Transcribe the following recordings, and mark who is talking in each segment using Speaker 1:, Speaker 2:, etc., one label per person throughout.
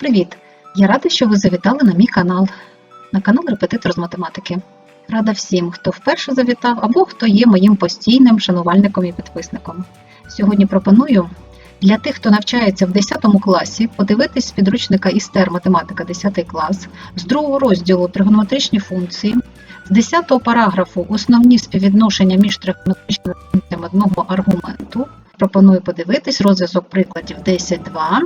Speaker 1: Привіт! Я рада, що ви завітали на мій канал, на канал Репетитор з математики. Рада всім, хто вперше завітав або хто є моїм постійним шанувальником і підписником. Сьогодні пропоную для тих, хто навчається в 10 класі, подивитись з підручника істер математика 10 клас, з другого розділу тригонометричні функції, з 10 параграфу основні співвідношення між тригонометричними функціями одного аргументу. Пропоную подивитись розв'язок прикладів 10.2,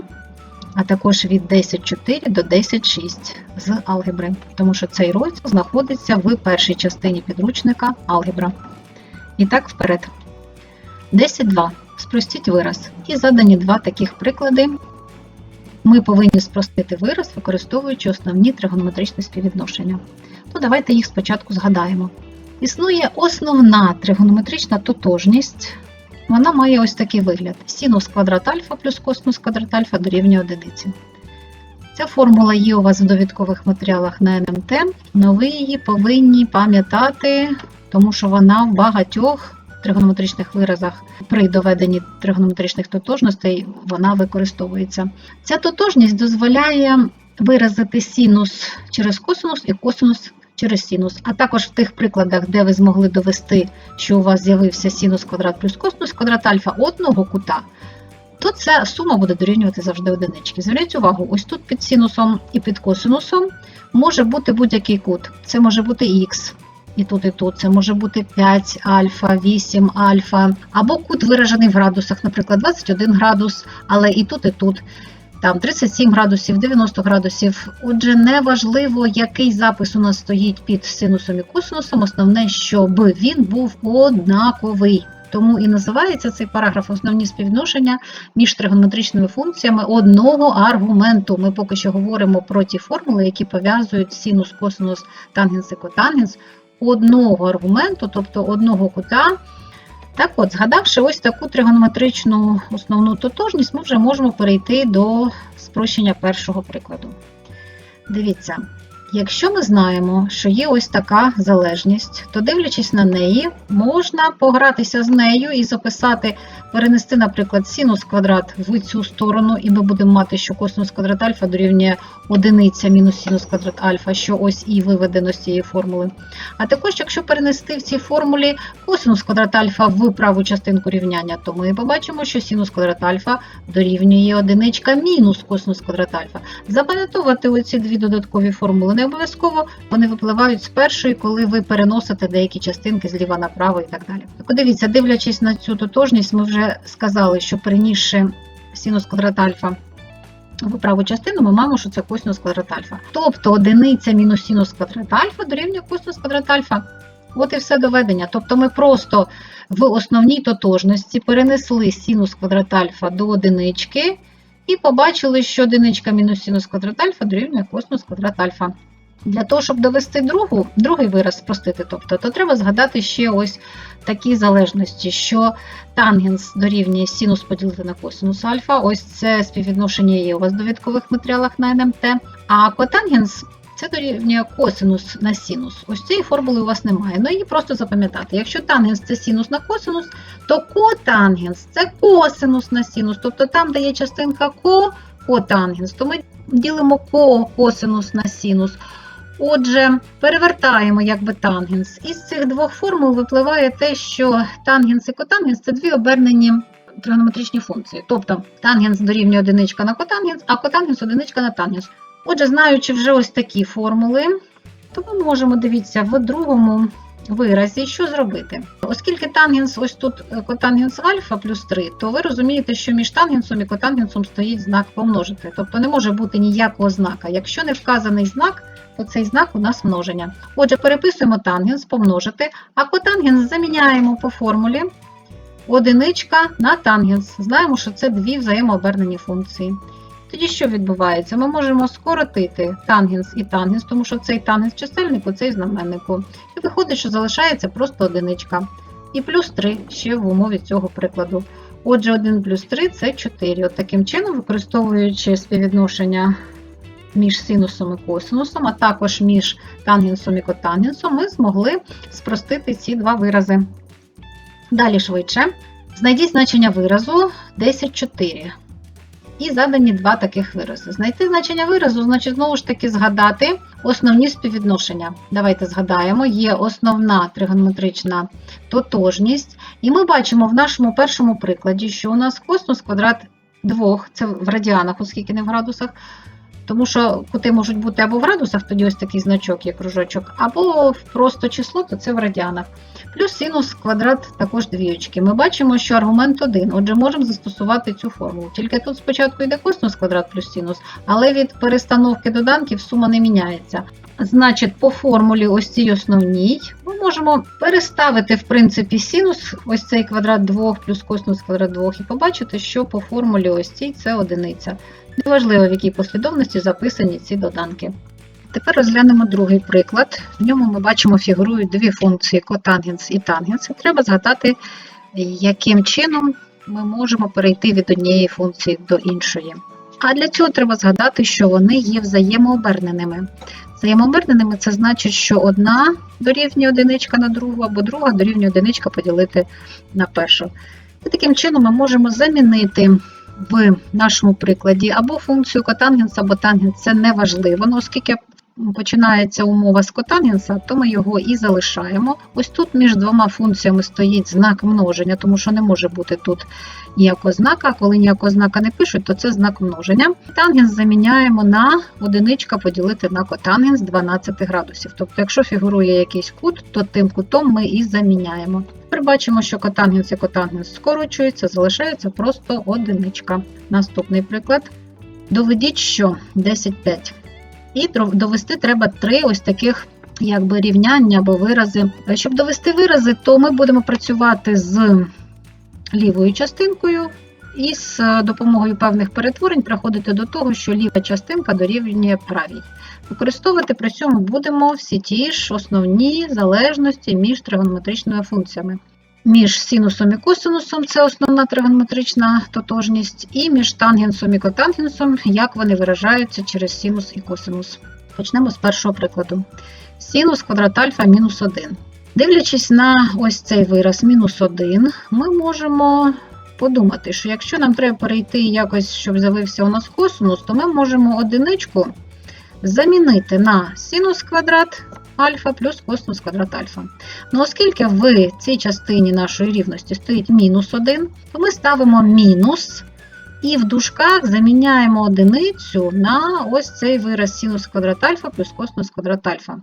Speaker 1: а також від 10.4 до 10.6 з алгебри, тому що цей розділ знаходиться в першій частині підручника алгебра. І так, вперед. 10.2. Спростіть вираз. І задані два таких приклади. Ми повинні спростити вираз, використовуючи основні тригонометричні співвідношення. То давайте їх спочатку згадаємо. Існує основна тригонометрична тотожність. Вона має ось такий вигляд: синус квадрат альфа плюс косинус квадрат альфа дорівнює одиниці. Ця формула є у вас в довідкових матеріалах на НМТ, але ви її повинні пам'ятати, тому що вона в багатьох тригонометричних виразах при доведенні тригонометричних тотожностей вона використовується. Ця тотожність дозволяє виразити синус через косинус і косинус через синус, а також в тих прикладах, де ви змогли довести, що у вас з'явився синус квадрат плюс косинус квадрат альфа одного кута, то ця сума буде дорівнювати завжди одинички. Зверніть увагу, ось тут під синусом і під косинусом може бути будь-який кут. Це може бути х, і тут, і тут. Це може бути 5 альфа, 8 альфа, або кут виражений в градусах, наприклад, 21 градус, але і тут, і тут. Там 37 градусів, 90 градусів. Отже, неважливо, який запис у нас стоїть під синусом і косинусом, основне, щоб він був однаковий. Тому і називається цей параграф основні співвідношення між тригонометричними функціями одного аргументу. Ми поки що говоримо про ті формули, які пов'язують синус, косинус, тангенс і котангенс одного аргументу, тобто одного кута. Так от, згадавши ось таку тригонометричну основну тотожність, ми вже можемо перейти до спрощення першого прикладу. Дивіться, якщо ми знаємо, що є ось така залежність, то дивлячись на неї, можна погратися з нею і записати, перенести, наприклад, синус квадрат в цю сторону, і ми будемо мати, що косинус квадрат альфа дорівнює одиниця мінус синус квадрат альфа, що ось і виведено з цієї формули. А також, якщо перенести в цій формулі косинус квадрат альфа в праву частинку рівняння, то ми побачимо, що синус квадрат альфа дорівнює одиничка мінус косинус квадрат альфа. Запам'ятовувати оці дві додаткові формули обов'язково, вони випливають з першої, коли ви переносите деякі частинки зліва направо і так далі. Так, дивіться, дивлячись на цю тотожність, ми вже сказали, що перенісши синус квадрат альфа в праву частину, ми маємо, що це косинус квадрат альфа. Тобто одиниця мінус синус квадрат альфа дорівнює косинус квадрат альфа. От і все доведення. Тобто ми просто в основній тотожності перенесли синус квадрат альфа до одинички і побачили, що одиничка мінус синус квадрат альфа дорівнює косинус квадрат альфа. Для того, щоб довести другу, другий вираз спростити, тобто, то треба згадати ще ось такі залежності, що тангенс дорівнює синус поділити на косинус альфа. Ось це співвідношення є у вас в довідкових матеріалах на НМТ. А котангенс це дорівнює косинус на синус. Ось цієї формули у вас немає. Ну її просто запам'ятати. Якщо тангенс це синус на косинус, то котангенс це косинус на синус. Тобто там, де є частинка ко, котангенс, то ми ділимо ко косинус на синус. Отже, перевертаємо якби тангенс. Із цих двох формул випливає те, що тангенс і котангенс це дві обернені тригонометричні функції. Тобто тангенс дорівнює одиничка на котангенс, а котангенс одиничка на тангенс. Отже, знаючи вже ось такі формули, то ми можемо дивіться в другому виразі, що зробити. Оскільки тангенс, ось тут е, котангенс альфа плюс 3, то ви розумієте, що між тангенсом і котангенсом стоїть знак помножити. Тобто не може бути ніякого знака. Якщо не вказаний знак, то цей знак у нас множення. Отже, переписуємо тангенс помножити, а котангенс заміняємо по формулі одиничка на тангенс. Знаємо, що це дві взаємообернені функції. Тоді що відбувається? Ми можемо скоротити тангенс і тангенс, тому що цей тангенс чисельнику, цей знаменнику. І виходить, що залишається просто одиничка. І плюс 3 ще в умові цього прикладу. Отже, 1 плюс 3 це 4. От таким чином, використовуючи співвідношення між синусом і косинусом, а також між тангенсом і котангенсом, ми змогли спростити ці два вирази. Далі швидше. Знайдіть значення виразу 10,4. і задані два таких вирази. Знайти значення виразу, значить, знову ж таки, згадати основні співвідношення. Давайте згадаємо, є основна тригонометрична тотожність. І ми бачимо в нашому першому прикладі, що у нас косинус квадрат 2, це в радіанах, оскільки не в градусах. Тому що кути можуть бути або в градусах, тоді ось такий значок є кружочок, або в просто число, то це в радіанах. Плюс синус квадрат також двіючки. Ми бачимо, що аргумент один, отже, можемо застосувати цю формулу. Тільки тут спочатку йде косинус квадрат плюс синус, але від перестановки доданків сума не міняється. Значить, по формулі ось цій основній ми можемо переставити, в принципі, синус, ось цей квадрат 2 плюс косинус квадрат 2, і побачити, що по формулі ось цій це одиниця. Неважливо, в якій послідовності записані ці доданки. Тепер розглянемо другий приклад. В ньому ми бачимо фігурують дві функції котангенс і тангенс. І треба згадати, яким чином ми можемо перейти від однієї функції до іншої. А для цього треба згадати, що вони є взаємооберненими. Взаємооберненими це значить, що одна дорівнює одиничка на другу, або друга дорівнює одиничка поділити на першу. І таким чином ми можемо замінити в нашому прикладі або функцію котангенс, або тангенс це не важливо, ну, оскільки починається умова з котангенса, то ми його і залишаємо. Ось тут між двома функціями стоїть знак множення, тому що не може бути тут ніякого знака. Коли ніякого знака не пишуть, то це знак множення. Тангенс заміняємо на одиничка поділити на котангенс 12 градусів. Тобто, якщо фігурує якийсь кут, то тим кутом ми і заміняємо. Тепер бачимо, що котангенс і котангенс скорочуються, залишається просто одиничка. Наступний приклад. Доведіть, що 10,5. І довести треба три ось таких якби рівняння або вирази. Щоб довести вирази, то ми будемо працювати з лівою частинкою і з допомогою певних перетворень приходити до того, що ліва частинка дорівнює правій. Використовувати при цьому будемо всі ті ж основні залежності між тригонометричними функціями. Між синусом і косинусом це основна тригонометрична тотожність, і між тангенсом і котангенсом, як вони виражаються через синус і косинус. Почнемо з першого прикладу. Синус квадрат альфа мінус 1. Дивлячись на ось цей вираз мінус 1, ми можемо подумати, що якщо нам треба перейти якось, щоб з'явився у нас косинус, то ми можемо одиничку замінити на синус квадрат альфа плюс косинус квадрат альфа. Ну, оскільки в цій частині нашої рівності стоїть мінус 1, то ми ставимо мінус і в дужках заміняємо одиницю на ось цей вираз синус квадрат альфа плюс косинус квадрат альфа.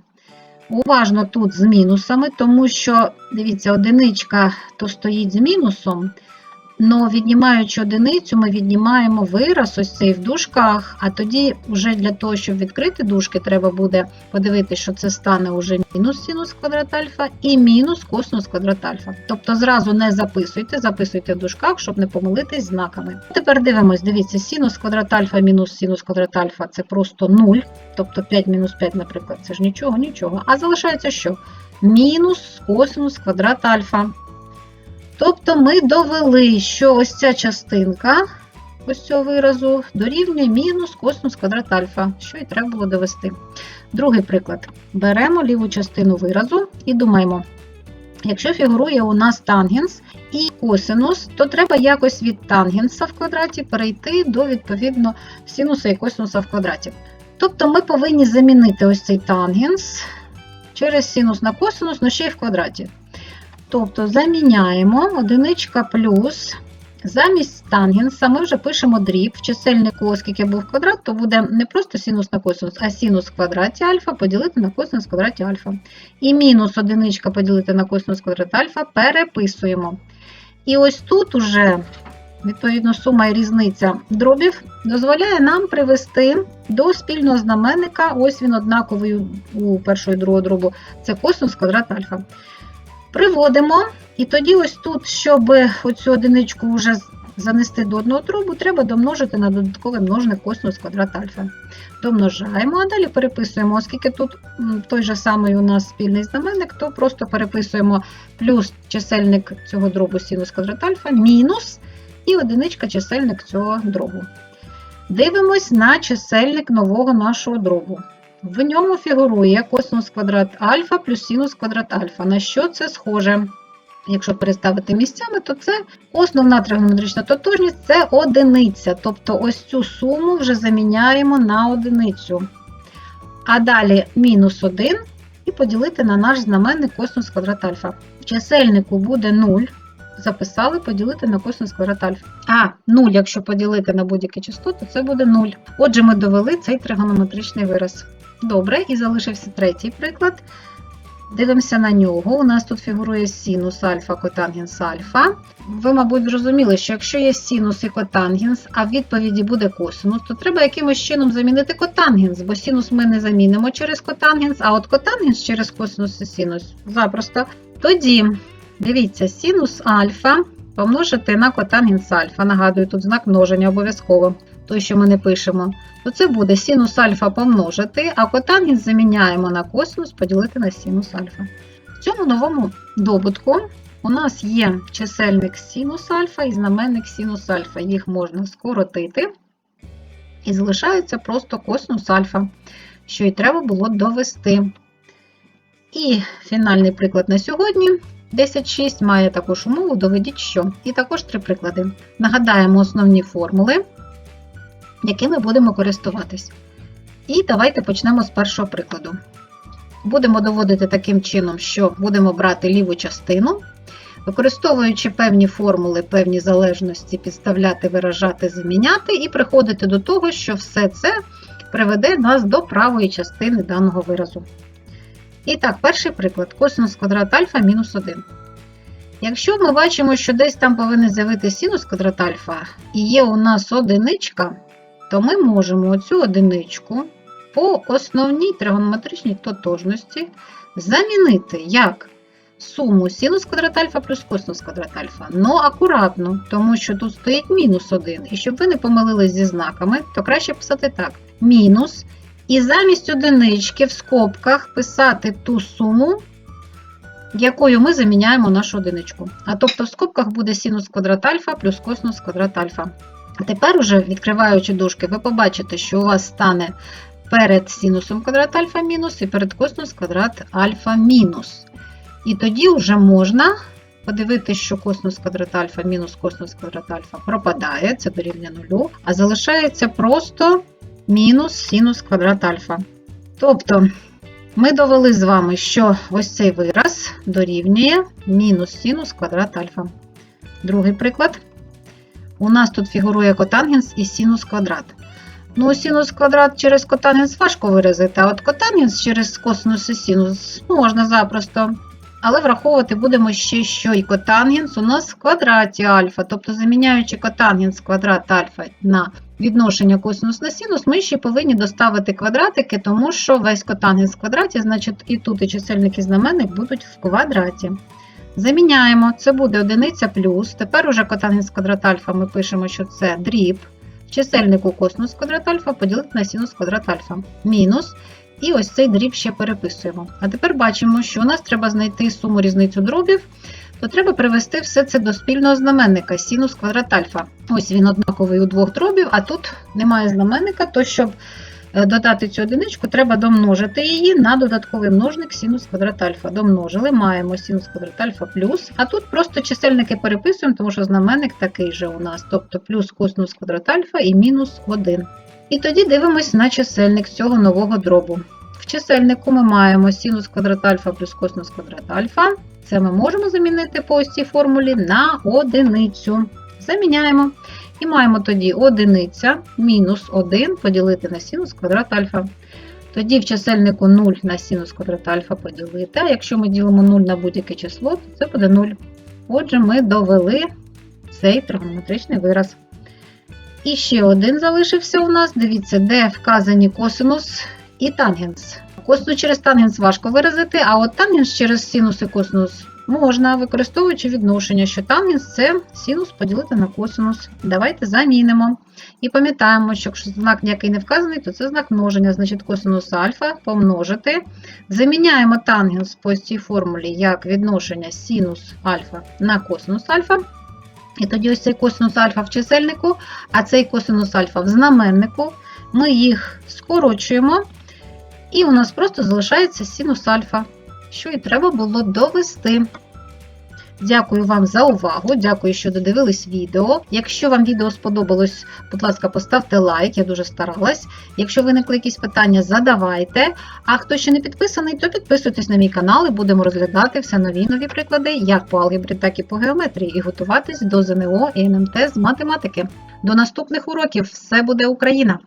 Speaker 1: Уважно тут з мінусами, тому що, дивіться, одиничка то стоїть з мінусом, Но віднімаючи одиницю, ми віднімаємо вираз ось цей в дужках, а тоді вже для того, щоб відкрити дужки, треба буде подивитися, що це стане уже мінус синус квадрат альфа і мінус косинус квадрат альфа. Тобто зразу не записуйте, записуйте в дужках, щоб не помилитись знаками. Тепер дивимось, дивіться, синус квадрат альфа мінус синус квадрат альфа це просто 0, тобто 5 мінус 5, наприклад, це ж нічого, нічого. А залишається що? Мінус косинус квадрат альфа. Тобто ми довели, що ось ця частинка ось цього виразу дорівнює мінус косинус квадрат альфа, що і треба було довести. Другий приклад. Беремо ліву частину виразу і думаємо, якщо фігурує у нас тангенс і косинус, то треба якось від тангенса в квадраті перейти до відповідно синуса і косинуса в квадраті. Тобто ми повинні замінити ось цей тангенс через синус на косинус, але ще й в квадраті. Тобто заміняємо одиничка плюс. Замість тангенса ми вже пишемо дріб в чисельнику, оскільки був квадрат, то буде не просто синус на косинус, а синус в квадраті альфа поділити на косинус в квадраті альфа. І мінус одиничка поділити на косинус в квадраті альфа переписуємо. І ось тут уже, відповідно, сума і різниця дробів дозволяє нам привести до спільного знаменника, ось він однаковий у першого і другого дробу, це косинус квадрат альфа. Приводимо, і тоді ось тут, щоб оцю одиничку вже занести до одного дробу, треба домножити на додатковий множник косинус квадрат альфа. Домножаємо, а далі переписуємо, оскільки тут той же самий у нас спільний знаменник, то просто переписуємо плюс чисельник цього дробу синус квадрат альфа, мінус і одиничка чисельник цього дробу. Дивимось на чисельник нового нашого дробу. В ньому фігурує косинус квадрат альфа плюс синус квадрат альфа. На що це схоже? якщо переставити місцями, то це основна тригонометрична тотожність це одиниця. Тобто ось цю суму вже заміняємо на одиницю. А далі мінус 1 і поділити на наш знаменник косинус квадрат альфа. В чисельнику буде 0. Записали поділити на косинус квадрат альфа. А 0, якщо поділити на будь-яке число, то це буде 0. Отже, ми довели цей тригонометричний вираз. Добре, і залишився третій приклад. Дивимося на нього. У нас тут фігурує синус альфа, котангенс альфа. Ви, мабуть, зрозуміли, що якщо є синус і котангенс, а в відповіді буде косинус, то треба якимось чином замінити котангенс, бо синус ми не замінимо через котангенс, а от котангенс через косинус і синус. Запросто. Тоді, дивіться, синус альфа помножити на котангенс альфа. Нагадую, тут знак множення обов'язково, той, що ми не пишемо. То це буде синус альфа помножити, а котангенс заміняємо на косинус поділити на синус альфа. В цьому новому добутку у нас є чисельник синус альфа і знаменник синус альфа. Їх можна скоротити. І залишається просто косинус альфа, що і треба було довести. І фінальний приклад на сьогодні. 10.6 має також умову, доведіть що. І також три приклади. Нагадаємо основні формули, якими будемо користуватись. І давайте почнемо з першого прикладу. Будемо доводити таким чином, що будемо брати ліву частину, використовуючи певні формули, певні залежності, підставляти, виражати, заміняти, і приходити до того, що все це приведе нас до правої частини даного виразу. І так, перший приклад: косинус квадрат альфа мінус 1. Якщо ми бачимо, що десь там повинен з'явитися синус квадрат альфа, і є у нас одиничка, то ми можемо оцю одиничку по основній тригонометричній тотожності замінити як суму синус квадрат альфа плюс косинус квадрат альфа. Ну, акуратно, тому що тут стоїть мінус 1. І щоб ви не помилились зі знаками, то краще писати так: мінус. І замість одинички в скобках писати ту суму, якою ми заміняємо нашу одиничку. А тобто в скобках буде синус квадрат альфа плюс косинус квадрат альфа. Тепер, уже відкриваючи дужки, ви побачите, що у вас стане перед синусом квадрат альфа мінус і перед косинус квадрат альфа мінус. І тоді вже можна подивитися, що косинус квадрат альфа мінус косинус квадрат альфа пропадає, це дорівнює нулю, а залишається просто мінус синус квадрат альфа. Тобто, ми довели з вами, що ось цей вираз дорівнює мінус синус квадрат альфа. Другий приклад. У нас тут фігурує котангенс і синус квадрат. Ну, синус квадрат через котангенс важко виразити, а от котангенс через косинус і синус можна запросто. Але враховувати будемо ще, що і котангенс у нас в квадраті альфа. Тобто, заміняючи котангенс квадрат альфа на відношення косинус на синус, ми ще повинні доставити квадратики, тому що весь котангенс в квадраті, значить і тут і чисельник і знаменник будуть в квадраті. Заміняємо, це буде одиниця плюс. Тепер уже котангенс квадрат альфа ми пишемо, що це дріб. В чисельнику косинус квадрат альфа поділити на синус квадрат альфа. Мінус. І ось цей дріб ще переписуємо. А тепер бачимо, що у нас треба знайти суму різницю дробів, то треба привести все це до спільного знаменника синус квадрат альфа. Ось він однаковий у двох дробів, а тут немає знаменника, то щоб додати цю одиничку, треба домножити її на додатковий множник синус квадрат альфа. Домножили, маємо синус квадрат альфа плюс, а тут просто чисельники переписуємо, тому що знаменник такий же у нас, тобто плюс косинус квадрат альфа і мінус 1. І тоді дивимось на чисельник цього нового дробу. В чисельнику ми маємо синус квадрат альфа плюс косинус квадрат альфа. Це ми можемо замінити по ось цій формулі на одиницю. Заміняємо. І маємо тоді одиниця мінус 1 поділити на синус квадрат альфа. Тоді в чисельнику 0 на синус квадрат альфа поділити. А якщо ми ділимо 0 на будь-яке число, то це буде 0. Отже, ми довели цей тригонометричний вираз. І ще один залишився у нас. Дивіться, де вказані косинус і тангенс. Косинус через тангенс важко виразити, а от тангенс через синус і косинус можна, використовуючи відношення, що тангенс це синус поділити на косинус. Давайте замінимо. І пам'ятаємо, що якщо знак ніякий не вказаний, то це знак множення, значить косинус альфа помножити. Заміняємо тангенс по цій формулі як відношення синус альфа на косинус альфа. І тоді ось цей косинус альфа в чисельнику, а цей косинус альфа в знаменнику. Ми їх скорочуємо, і у нас просто залишається синус альфа, що і треба було довести. Дякую вам за увагу. Дякую, що додивились відео. Якщо вам відео сподобалось, будь ласка, поставте лайк, я дуже старалась. Якщо виникли якісь питання, задавайте. А хто ще не підписаний, то підписуйтесь на мій канал і будемо розглядати все нові нові приклади, як по алгебрі, так і по геометрії, і готуватись до ЗНО і НМТ з математики. До наступних уроків! Все буде Україна!